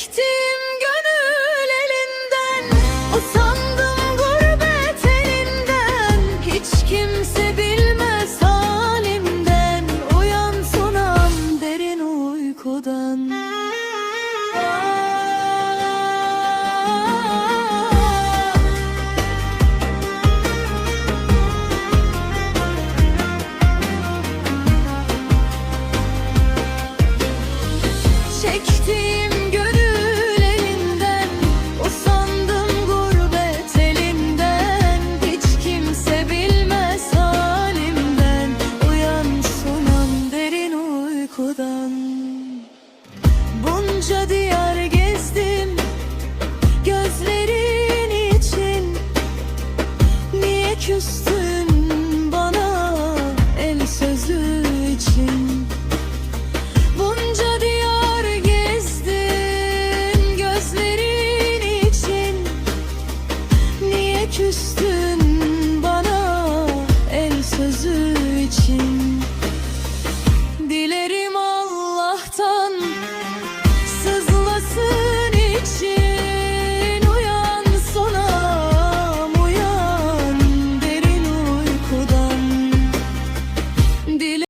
Çektim gönül elinden Usandım gurbet elinden. Hiç kimse bilmez halimden Uyan sonam derin uykudan. Çektim küstün bana el sözü için. Bunca diyar gezdin gözlerin için. Niye küstün bana el sözü için?